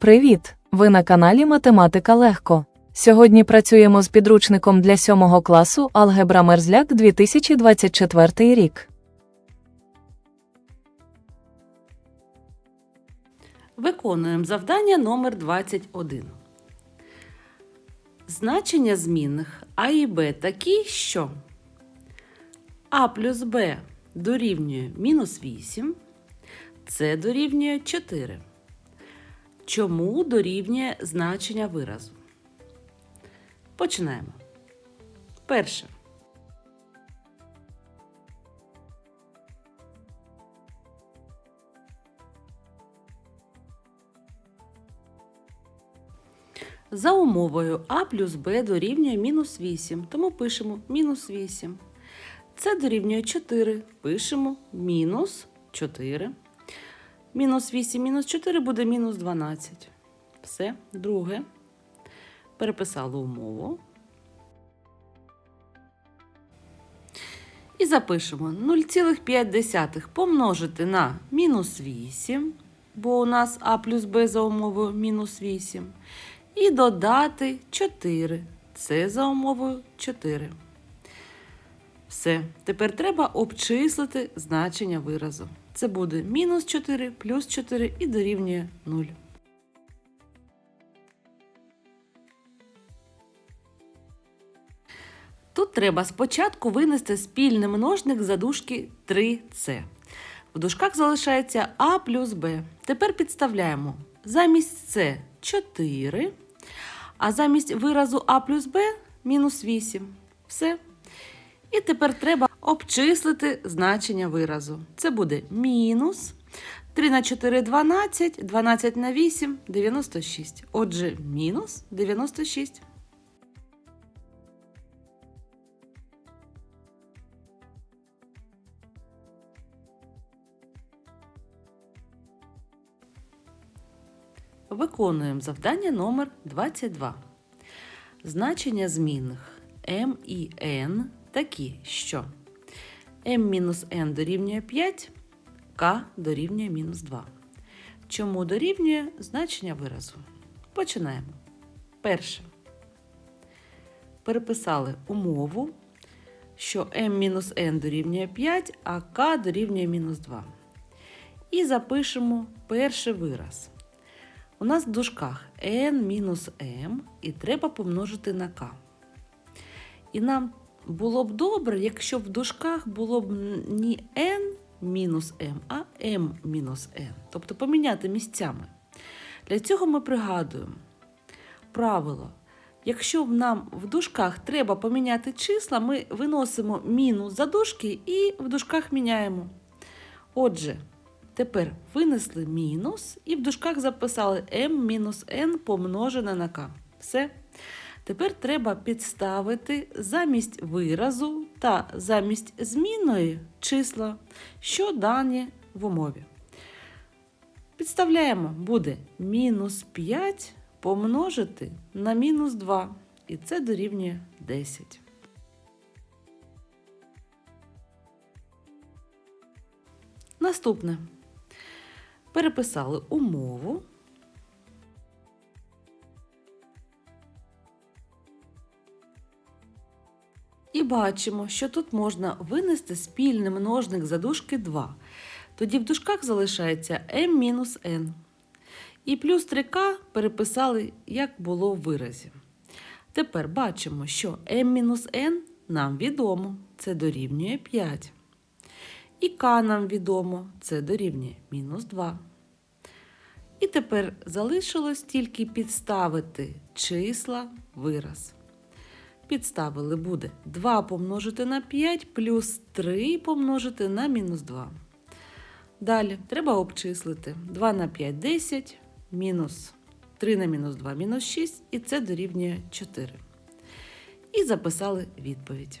Привіт! Ви на каналі Математика Легко. Сьогодні працюємо з підручником для 7 класу Алгебра Мерзляк 2024 рік. Виконуємо завдання номер 21. Значення змінних А і Б такі, що А плюс Б дорівнює мінус 8, С дорівнює 4. Чому дорівнює значення виразу? Починаємо. Перше. За умовою А плюс Б дорівнює мінус 8, тому пишемо мінус 8. Це дорівнює 4, пишемо мінус 4. Мінус 8 мінус 4 буде мінус 12. Все, друге. Переписали умову. І запишемо 0,5 помножити на мінус 8, бо у нас А плюс Б за умовою мінус 8. І додати 4. Це за умовою 4. Все. Тепер треба обчислити значення виразу. Це буде мінус 4 плюс 4 і дорівнює 0. Тут треба спочатку винести спільний множник за дужки 3c. В дужках залишається А плюс Б. Тепер підставляємо замість С 4, а замість виразу А плюс Б мінус 8. Все. І тепер треба обчислити значення виразу. Це буде мінус 3 на 4 12, 12 на 8 96. Отже, мінус 96. Виконуємо завдання номер 22. Значення змінних m і n такі, що m-n дорівнює 5, k дорівнює мінус 2. Чому дорівнює значення виразу? Починаємо. Перше. Переписали умову, що m-n дорівнює 5, а k дорівнює мінус 2. І запишемо перший вираз. У нас в дужках n-m і треба помножити на k. І нам було б добре, якщо в дужках було б не n мінус m, а m мінус n. Тобто поміняти місцями. Для цього ми пригадуємо правило. Якщо нам в дужках треба поміняти числа, ми виносимо мінус за дужки і в дужках міняємо. Отже, Тепер винесли мінус і в дужках записали m-n помножене на k. Все. Тепер треба підставити замість виразу та замість змінної числа, що дані в умові. Підставляємо, буде мінус 5 помножити на мінус 2, і це дорівнює 10. Наступне. Переписали умову. І бачимо, що тут можна винести спільний множник за дужки 2. Тоді в дужках залишається m-n. І плюс 3k переписали, як було в виразі. Тепер бачимо, що m-n нам відомо, це дорівнює 5. І k нам відомо, це дорівнює мінус 2. І тепер залишилось тільки підставити числа вираз. Підставили буде 2 помножити на 5 плюс 3 помножити на мінус 2. Далі треба обчислити 2 на 5 10, мінус 3 на мінус 2 мінус 6, і це дорівнює 4. І записали відповідь.